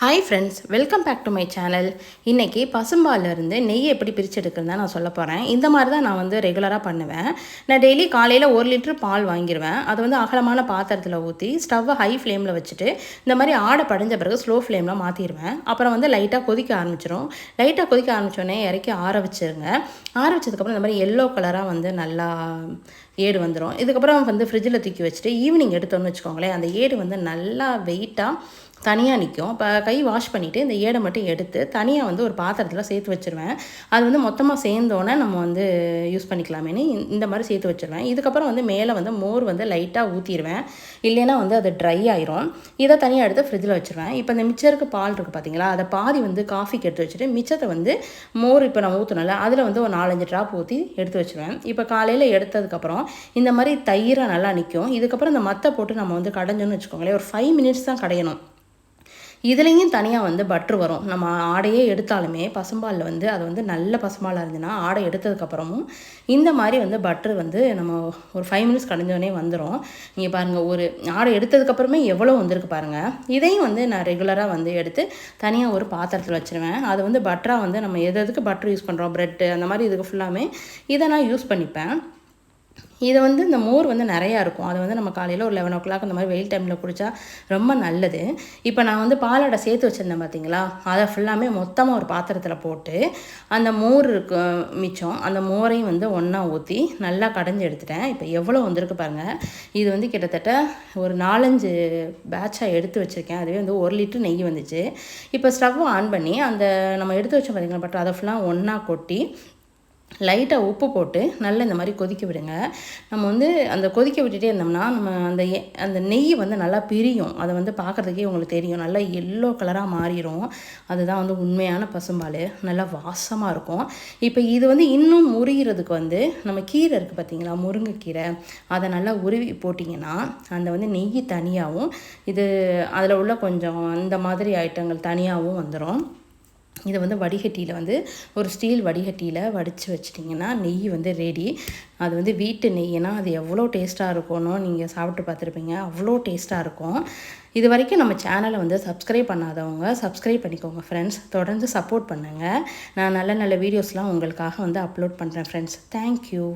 Hi friends welcome back to my channel இன்றைக்கி பசும்பாலிருந்து நெய் எப்படி பிரித்து எடுக்கிறதா நான் சொல்ல போகிறேன் இந்த மாதிரி தான் நான் வந்து ரெகுலராக பண்ணுவேன். நான் டெய்லி காலையில் ஒரு லிட்டர் பால் வாங்கிடுவேன் அதை வந்து அகலமான பாத்திரத்தில் ஊற்றி ஸ்டவ்வை ஹை ஃப்ளேமில் வச்சுட்டு இந்த மாதிரி ஆடை படிஞ்ச பிறகு ஸ்லோ ஃப்ளேமில் மாற்றிடுவேன் அப்புறம் வந்து லைட்டாக கொதிக்க ஆரம்பிச்சிடும் லைட்டாக கொதிக்க ஆரம்பித்தோடனே இறக்கி ஆற வச்சுருங்க. ஆற வச்சதுக்கப்புறம் இந்த மாதிரி எல்லோ கலராக வந்து நல்லா ஏடு வந்துடும் இதுக்கப்புறம் வந்து ஃப்ரிட்ஜில் தூக்கி வச்சுட்டு ஈவினிங் எடுத்தோன்னு வச்சுக்கோங்களேன் அந்த ஏடு வந்து நல்லா வெயிட்டாக தனியாக நிற்கும் இப்போ கை வாஷ் பண்ணிவிட்டு இந்த ஏடை மட்டும் எடுத்து தனியாக வந்து ஒரு பாத்திரத்தில் சேர்த்து வச்சுருவேன். அது வந்து மொத்தமாக சேர்ந்தோன்னே நம்ம வந்து யூஸ் பண்ணிக்கலாமேனு இந்த மாதிரி சேர்த்து வச்சுருவேன். இதுக்கப்புறம் வந்து மேலே வந்து மோர் வந்து லைட்டாக ஊற்றிடுவேன் இல்லைன்னா வந்து அது ட்ரை ஆயிரும். இதை தனியாக எடுத்து ஃப்ரிட்ஜில் வச்சுருவேன். இப்போ இந்த மிச்சருக்கு பால் இருக்குது பார்த்தீங்களா அதை பாதி வந்து காஃபிக்கு எடுத்து வச்சுட்டு மிச்சத்தை வந்து மோர் இப்போ நான் ஊற்றணும்ல அதில் வந்து ஒரு நாலஞ்சு ட்ராப் ஊற்றி எடுத்து வச்சுருவேன். இப்போ காலையில் எடுத்ததுக்கப்புறம் இந்த மாதிரி தயிராக நல்லா நிற்கும் இதுக்கப்புறம் இந்த மத்தை போட்டு நம்ம வந்து கடைஞ்சோன்னு வச்சுக்கோங்களேன். ஒரு ஃபைவ் மினிட்ஸ் தான் கடையணும். இதுலேயும் தனியாக வந்து பட்ரு வரும். நம்ம ஆடையே எடுத்தாலுமே பசும்பாலில் வந்து அது வந்து நல்ல பசும்பாலாக இருந்துன்னா ஆடை எடுத்ததுக்கப்புறமும் இந்த மாதிரி வந்து பட்ரு வந்து நம்ம ஒரு ஃபைவ் மினிட்ஸ் கடைஞ்சோடனே வந்துடும் நீங்கள் பாருங்கள் ஒரு ஆடை எடுத்ததுக்கப்புறமே எவ்வளோ வந்திருக்கு பாருங்கள் இதையும் வந்து நான் ரெகுலராக வந்து எடுத்து தனியாக ஒரு பாத்திரத்தில் வச்சுருவேன். அது வந்து பட்டராக வந்து நம்ம எது எதுக்கு பட்ரு யூஸ் பண்ணுறோம் ப்ரெட்டு அந்த மாதிரி இதுக்கு ஃபுல்லாமே இதை நான் யூஸ் பண்ணிப்பேன். இதை வந்து இந்த மோர் வந்து நிறையா இருக்கும். அதை வந்து நம்ம காலையில் ஒரு லெவன் ஓ கிளாக் அந்த மாதிரி வெயில் டைமில் குடித்தா ரொம்ப நல்லது. இப்போ நான் வந்து பாலாடை சேர்த்து வச்சுருந்தேன் பார்த்தீங்களா அதை ஃபுல்லாமே மொத்தமாக ஒரு பாத்திரத்தில் போட்டு அந்த மோர் இருக்கு மிச்சம் அந்த மோரையும் வந்து ஒன்றா ஊற்றி நல்லா கடைஞ்சி எடுத்துட்டேன். இப்போ எவ்வளோ வந்திருக்கு பாருங்கள் இது வந்து கிட்டத்தட்ட ஒரு நாலஞ்சு பேட்சாக எடுத்து வச்சுருக்கேன். அதுவே வந்து ஒரு லிட்டர் நெய் வந்துச்சு. இப்போ ஸ்டவ் ஆன் பண்ணி அந்த நம்ம எடுத்து வச்சோம் பார்த்தீங்களா பட் அதை ஃபுல்லாக ஒன்றா கொட்டி லைட்டாக உப்பு போட்டு நல்லா இந்த மாதிரி கொதிக்க விடுங்க. நம்ம வந்து அந்த கொதிக்க விட்டுட்டே இருந்தோம்னா நம்ம அந்த அந்த நெய் வந்து நல்லா பிரியும். அதை வந்து பார்க்குறதுக்கே உங்களுக்கு தெரியும். நல்லா எல்லோ கலராக மாறிடும் அதுதான் வந்து உண்மையான பசும்பால். நல்லா வாசமாக இருக்கும். இப்போ இது வந்து இன்னும் முறிகிறதுக்கு வந்து நம்ம கீரை இருக்குது பார்த்தீங்களா முருங்கைக்கீரை. அதை நல்லா உருவி போட்டிங்கன்னா அந்த வந்து நெய் தனியாகவும் இது அதில் உள்ள கொஞ்சம் அந்த மாதிரி ஐட்டங்கள் தனியாகவும் வந்துடும் இதை வந்து வடிகட்டியில் வந்து ஒரு ஸ்டீல் வடிகட்டியில் வடித்து வச்சிட்டிங்கன்னா நெய் வந்து ரெடி அது வந்து வீட்டு நெய்னா அது எவ்வளோ டேஸ்ட்டாக இருக்கும்னு நீங்கள் சாப்பிட்டு பார்த்துருப்பீங்க. அவ்வளோ டேஸ்ட்டாக இருக்கும். இது வரைக்கும் நம்ம சேனலை வந்து சப்ஸ்கிரைப் பண்ணாதவங்க சப்ஸ்கிரைப் பண்ணிக்கோங்க ஃப்ரெண்ட்ஸ் தொடர்ந்து சப்போர்ட் பண்ணுங்கள் நான் நல்ல நல்ல வீடியோஸ்லாம் உங்களுக்காக வந்து அப்லோட் பண்ணுறேன் ஃப்ரெண்ட்ஸ் தேங்க்யூ